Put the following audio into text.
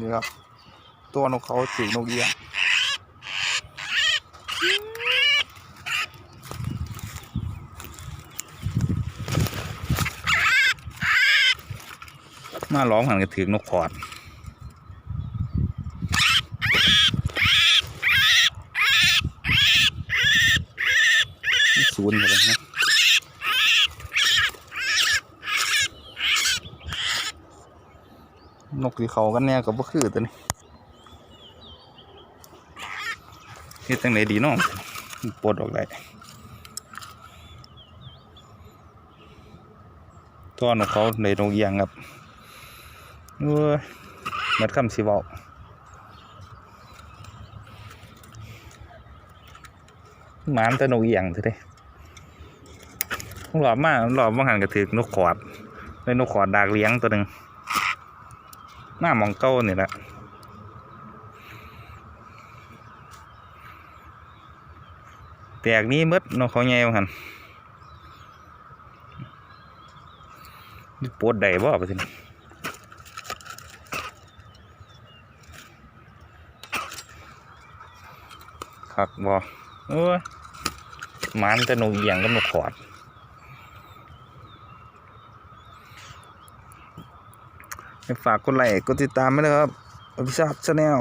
นี่ครับ ตัวนกเขาถือนกเอี้ยงมาร้องหันกระถือนกขอดศูนย์ไปเลยนะ นกที่เขากันเนี่ยก็บ่คือตัวนี้เฮ็ดจังไดดีน้องปลดออกได้ตอนของเขาในโรงเรียนครับเอ้ยมัดคำสิเว้าหมานแต่นกเอียงเถอะเด้หลอบมากหลอบมาหันกระถือนกขอดเลยนกขอดดากเลี้ยงตัวหนึ่ง หน้ามองเก้านี่แหละแตกนี้มืดนกเขาใหญ่หันปวดใดบ่ไปสิคักบ่เอ้ยหมันแต่นกเอียงกับนกขอด ฝากกดไลค์กดติดตามไว้เลยครับอภิชาติชาแนล